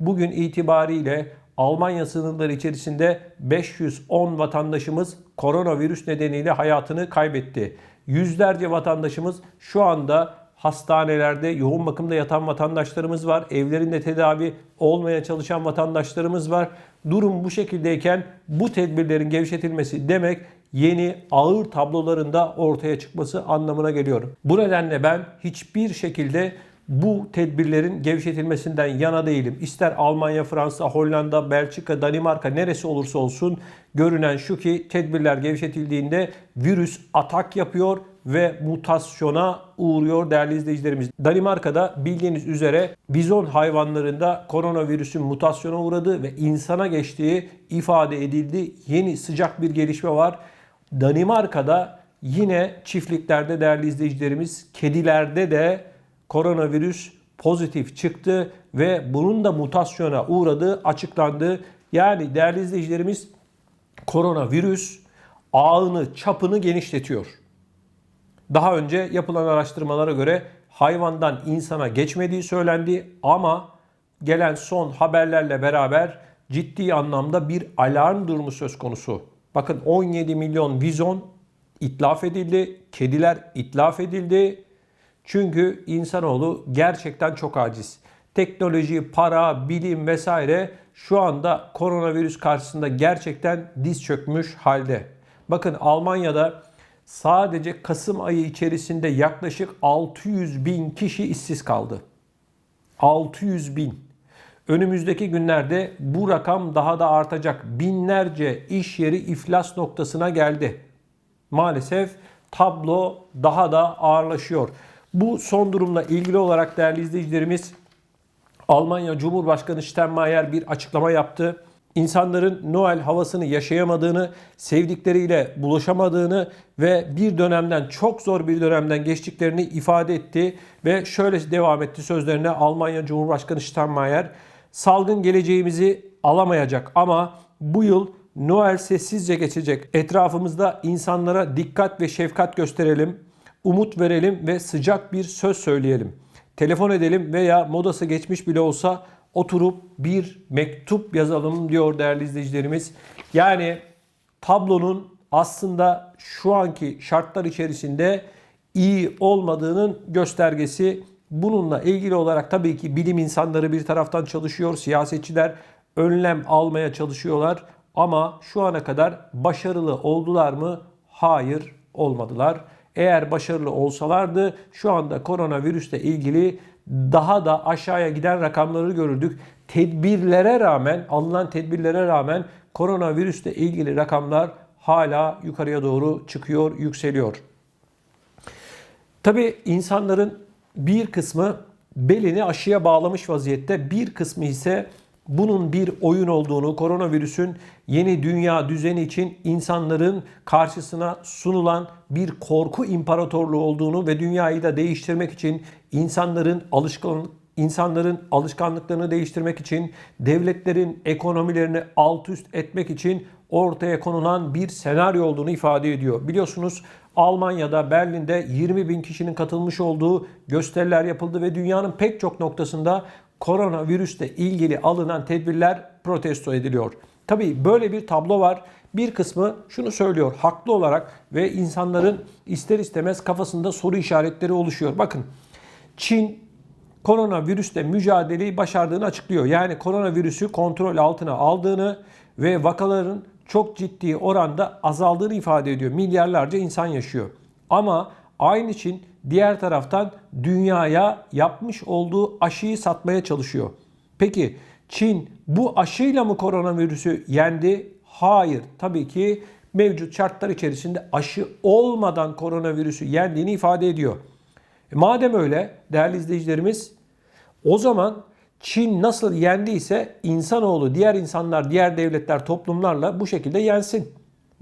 bugün itibariyle Almanya sınırları içerisinde 510 vatandaşımız koronavirüs nedeniyle hayatını kaybetti. Yüzlerce vatandaşımız şu anda hastanelerde yoğun bakımda yatan vatandaşlarımız var. Evlerinde tedavi olmaya çalışan vatandaşlarımız var. Durum bu şekildeyken bu tedbirlerin gevşetilmesi demek yeni ağır tablolarında ortaya çıkması anlamına geliyor. Bu nedenle ben hiçbir şekilde bu tedbirlerin gevşetilmesinden yana değilim. İster Almanya, Fransa, Hollanda, Belçika, Danimarka neresi olursa olsun görünen şu ki tedbirler gevşetildiğinde virüs atak yapıyor ve mutasyona uğruyor değerli izleyicilerimiz. Danimarka'da bildiğiniz üzere bizon hayvanlarında koronavirüsün mutasyona uğradığı ve insana geçtiği ifade edildi. Yeni sıcak bir gelişme var. Danimarka'da yine çiftliklerde değerli izleyicilerimiz kedilerde de koronavirüs pozitif çıktı ve bunun da mutasyona uğradığı açıklandı. Yani değerli izleyicilerimiz koronavirüs ağını, çapını genişletiyor. Daha önce yapılan araştırmalara göre hayvandan insana geçmediği söylendi ama gelen son haberlerle beraber ciddi anlamda bir alarm durumu söz konusu. Bakın 17 milyon vizon itlaf edildi, kediler itlaf edildi. Çünkü insanoğlu gerçekten çok aciz. Teknoloji, para, bilim vesaire şu anda koronavirüs karşısında gerçekten diz çökmüş halde. Bakın Almanya'da sadece Kasım ayı içerisinde yaklaşık 600 bin kişi işsiz kaldı. 600 bin. Önümüzdeki günlerde bu rakam daha da artacak. Binlerce iş yeri iflas noktasına geldi. Maalesef tablo daha da ağırlaşıyor. Bu son durumla ilgili olarak değerli izleyicilerimiz Almanya Cumhurbaşkanı Steinmeier bir açıklama yaptı. İnsanların Noel havasını yaşayamadığını, sevdikleriyle buluşamadığını ve bir dönemden çok zor bir dönemden geçtiklerini ifade etti ve şöyle devam etti sözlerine Almanya Cumhurbaşkanı Steinmeier. Salgın geleceğimizi alamayacak ama bu yıl Noel sessizce geçecek. Etrafımızda insanlara dikkat ve şefkat gösterelim, umut verelim ve sıcak bir söz söyleyelim. Telefon edelim veya modası geçmiş bile olsa oturup bir mektup yazalım diyor değerli izleyicilerimiz. Yani tablonun aslında şu anki şartlar içerisinde iyi olmadığının göstergesi. Bununla ilgili olarak tabii ki bilim insanları bir taraftan çalışıyor, siyasetçiler önlem almaya çalışıyorlar ama şu ana kadar başarılı oldular mı? Hayır, olmadılar. Eğer başarılı olsalardı şu anda koronavirüsle ilgili daha da aşağıya giden rakamları görürdük. Tedbirlere rağmen, alınan tedbirlere rağmen koronavirüsle ilgili rakamlar hala yukarıya doğru çıkıyor, yükseliyor. Tabii insanların bir kısmı belini aşıya bağlamış vaziyette, bir kısmı ise bunun bir oyun olduğunu, koronavirüsün yeni dünya düzeni için insanların karşısına sunulan bir korku imparatorluğu olduğunu ve dünyayı da değiştirmek için insanların alışkan insanların alışkanlıklarını değiştirmek için, devletlerin ekonomilerini alt üst etmek için ortaya konulan bir senaryo olduğunu ifade ediyor. Biliyorsunuz Almanya'da, Berlin'de 20 bin kişinin katılmış olduğu gösteriler yapıldı ve dünyanın pek çok noktasında koronavirüsle ilgili alınan tedbirler protesto ediliyor. Tabii böyle bir tablo var. Bir kısmı şunu söylüyor haklı olarak ve insanların ister istemez kafasında soru işaretleri oluşuyor. Bakın Çin koronavirüsle mücadeleyi başardığını açıklıyor. Yani koronavirüsü kontrol altına aldığını ve vakaların çok ciddi oranda azaldığını ifade ediyor. Milyarlarca insan yaşıyor. Ama aynı Çin diğer taraftan dünyaya yapmış olduğu aşıyı satmaya çalışıyor. Peki Çin bu aşıyla mı koronavirüsü yendi? Hayır. Tabii ki mevcut şartlar içerisinde aşı olmadan koronavirüsü yendiğini ifade ediyor. E madem öyle değerli izleyicilerimiz o zaman Çin nasıl yendiyse insanoğlu, diğer insanlar, diğer devletler, toplumlarla bu şekilde yensin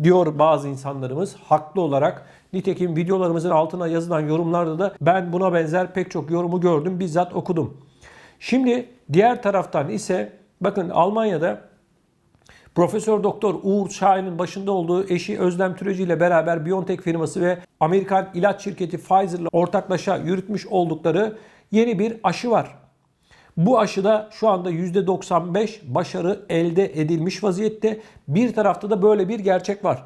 diyor bazı insanlarımız haklı olarak. Nitekim videolarımızın altına yazılan yorumlarda da ben buna benzer pek çok yorumu gördüm, bizzat okudum. Şimdi diğer taraftan ise bakın Almanya'da Profesör Doktor Uğur Şahin'in başında olduğu eşi Özlem Türeci ile beraber BioNTech firması ve Amerikan ilaç şirketi Pfizer ile ortaklaşa yürütmüş oldukları yeni bir aşı var. Bu aşıda şu anda %95 başarı elde edilmiş vaziyette. Bir tarafta da böyle bir gerçek var.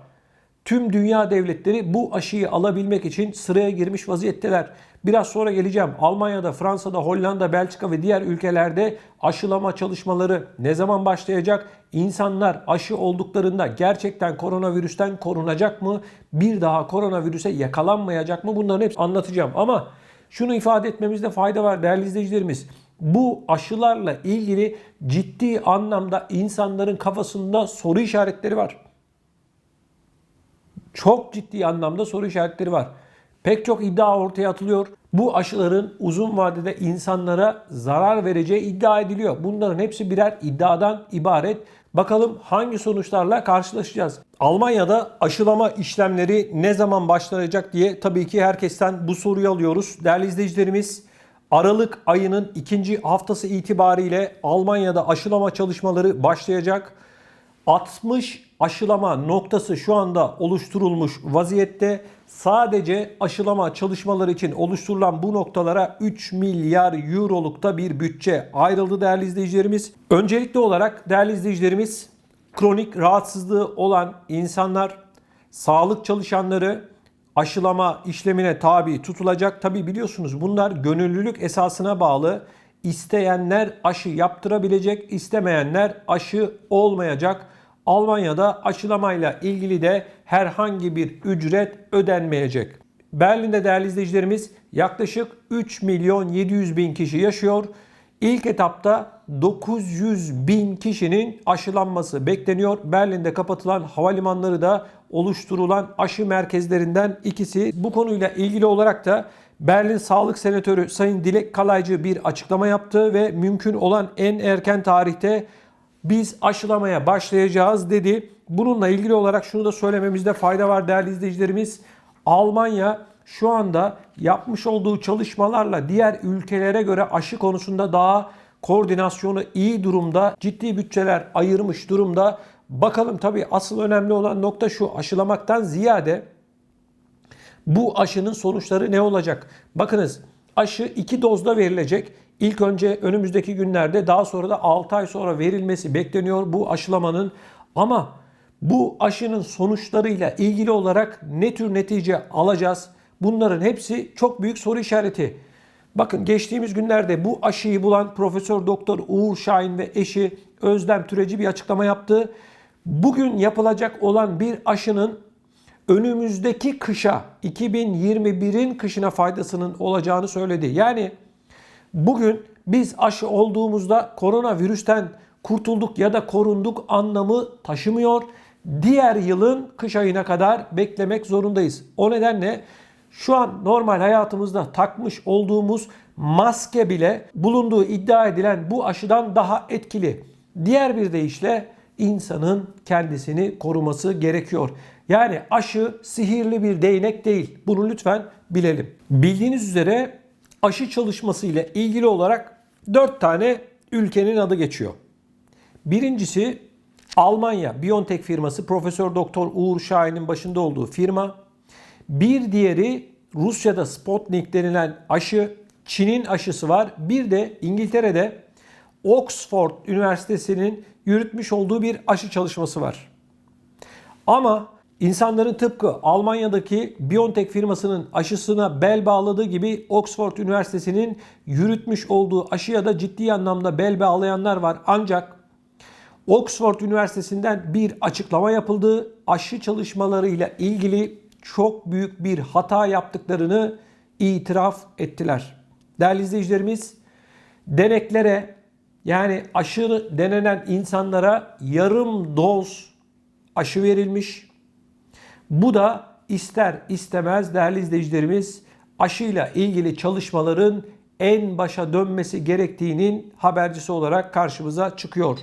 Tüm dünya devletleri bu aşıyı alabilmek için sıraya girmiş vaziyetteler. Biraz sonra geleceğim. Almanya'da, Fransa'da, Hollanda, Belçika ve diğer ülkelerde aşılama çalışmaları ne zaman başlayacak? İnsanlar aşı olduklarında gerçekten koronavirüsten korunacak mı? Bir daha koronavirüse yakalanmayacak mı? Bunların hepsini anlatacağım. Ama şunu ifade etmemizde fayda var değerli izleyicilerimiz. Bu aşılarla ilgili ciddi anlamda insanların kafasında soru işaretleri var çok ciddi anlamda soru işaretleri var. Pek çok iddia ortaya atılıyor. Bu aşıların uzun vadede insanlara zarar vereceği iddia ediliyor. Bunların hepsi birer iddiadan ibaret. Bakalım hangi sonuçlarla karşılaşacağız. Almanya'da aşılama işlemleri ne zaman başlanacak diye tabii ki herkesten bu soruyu alıyoruz. Değerli izleyicilerimiz Aralık ayının ikinci haftası itibariyle Almanya'da aşılama çalışmaları başlayacak. 60 aşılama noktası şu anda oluşturulmuş vaziyette. Sadece aşılama çalışmaları için oluşturulan bu noktalara 3 milyar eurolukta bir bütçe ayrıldı değerli izleyicilerimiz. Öncelikli olarak değerli izleyicilerimiz kronik rahatsızlığı olan insanlar, sağlık çalışanları aşılama işlemine tabi tutulacak. Tabi biliyorsunuz bunlar gönüllülük esasına bağlı. İsteyenler aşı yaptırabilecek, istemeyenler aşı olmayacak. Almanya'da aşılamayla ilgili de herhangi bir ücret ödenmeyecek. Berlin'de değerli izleyicilerimiz yaklaşık 3 milyon 700 bin kişi yaşıyor. İlk etapta 900 bin kişinin aşılanması bekleniyor. Berlin'de kapatılan havalimanları da oluşturulan aşı merkezlerinden ikisi. Bu konuyla ilgili olarak da Berlin Sağlık Senatörü Sayın Dilek Kalaycı bir açıklama yaptı ve mümkün olan en erken tarihte biz aşılamaya başlayacağız dedi. Bununla ilgili olarak şunu da söylememizde fayda var değerli izleyicilerimiz. Almanya şu anda yapmış olduğu çalışmalarla diğer ülkelere göre aşı konusunda daha koordinasyonu iyi durumda. Ciddi bütçeler ayırmış durumda. Bakalım tabii asıl önemli olan nokta şu aşılamaktan ziyade bu aşının sonuçları ne olacak? Bakınız aşı iki dozda verilecek. İlk önce önümüzdeki günlerde daha sonra da 6 ay sonra verilmesi bekleniyor bu aşılamanın. Ama bu aşının sonuçlarıyla ilgili olarak ne tür netice alacağız? Bunların hepsi çok büyük soru işareti. Bakın geçtiğimiz günlerde bu aşıyı bulan Profesör Doktor Uğur Şahin ve eşi Özlem Türeci bir açıklama yaptı. Bugün yapılacak olan bir aşının önümüzdeki kışa 2021'in kışına faydasının olacağını söyledi. Yani bugün biz aşı olduğumuzda koronavirüsten kurtulduk ya da korunduk anlamı taşımıyor. Diğer yılın kış ayına kadar beklemek zorundayız. O nedenle şu an normal hayatımızda takmış olduğumuz maske bile bulunduğu iddia edilen bu aşıdan daha etkili. Diğer bir deyişle insanın kendisini koruması gerekiyor. Yani aşı sihirli bir değnek değil. Bunu lütfen bilelim. Bildiğiniz üzere aşı çalışması ile ilgili olarak 4 tane ülkenin adı geçiyor. Birincisi Almanya BioNTech firması Profesör Doktor Uğur Şahin'in başında olduğu firma. Bir diğeri Rusya'da Sputnik denilen aşı, Çin'in aşısı var. Bir de İngiltere'de Oxford Üniversitesi'nin yürütmüş olduğu bir aşı çalışması var. Ama insanların tıpkı Almanya'daki BioNTech firmasının aşısına bel bağladığı gibi Oxford Üniversitesi'nin yürütmüş olduğu aşıya da ciddi anlamda bel bağlayanlar var. Ancak Oxford Üniversitesi'nden bir açıklama yapıldı. Aşı çalışmalarıyla ilgili çok büyük bir hata yaptıklarını itiraf ettiler. Değerli izleyicilerimiz, deneklere yani aşı denenen insanlara yarım doz aşı verilmiş. Bu da ister istemez değerli izleyicilerimiz aşıyla ilgili çalışmaların en başa dönmesi gerektiğinin habercisi olarak karşımıza çıkıyor.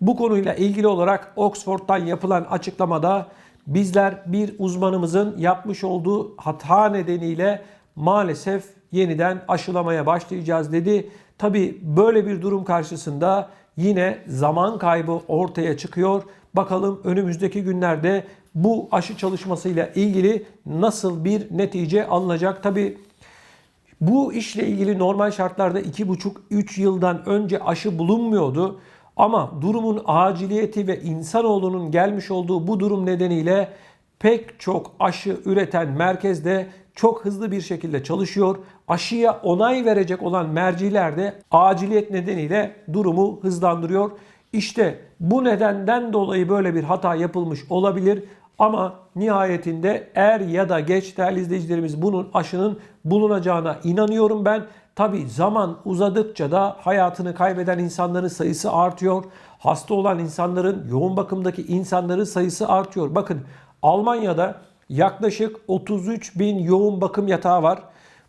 Bu konuyla ilgili olarak Oxford'dan yapılan açıklamada bizler bir uzmanımızın yapmış olduğu hata nedeniyle maalesef yeniden aşılamaya başlayacağız dedi. Tabi böyle bir durum karşısında yine zaman kaybı ortaya çıkıyor. Bakalım önümüzdeki günlerde bu aşı çalışmasıyla ilgili nasıl bir netice alınacak? Tabi Bu işle ilgili normal şartlarda 2,5-3 yıldan önce aşı bulunmuyordu. Ama durumun aciliyeti ve insanoğlunun gelmiş olduğu bu durum nedeniyle pek çok aşı üreten merkezde çok hızlı bir şekilde çalışıyor. Aşıya onay verecek olan merciler de aciliyet nedeniyle durumu hızlandırıyor. İşte bu nedenden dolayı böyle bir hata yapılmış olabilir. Ama nihayetinde er ya da geç değerli izleyicilerimiz bunun aşının bulunacağına inanıyorum ben. Tabi zaman uzadıkça da hayatını kaybeden insanların sayısı artıyor. Hasta olan insanların, yoğun bakımdaki insanların sayısı artıyor. Bakın Almanya'da yaklaşık 33 bin yoğun bakım yatağı var.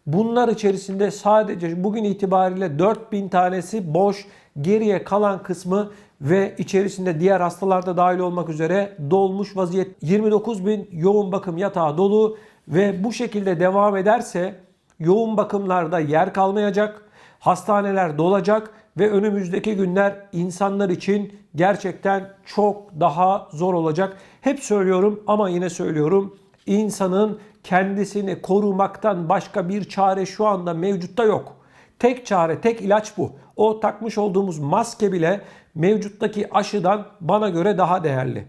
Bunlar içerisinde sadece bugün itibariyle 4000 tanesi boş, geriye kalan kısmı ve içerisinde diğer hastalar da dahil olmak üzere dolmuş vaziyet. 29 bin yoğun bakım yatağı dolu ve bu şekilde devam ederse yoğun bakımlarda yer kalmayacak, hastaneler dolacak ve önümüzdeki günler insanlar için gerçekten çok daha zor olacak. Hep söylüyorum ama yine söylüyorum. İnsanın kendisini korumaktan başka bir çare şu anda mevcutta yok. Tek çare, tek ilaç bu. O takmış olduğumuz maske bile mevcuttaki aşıdan bana göre daha değerli.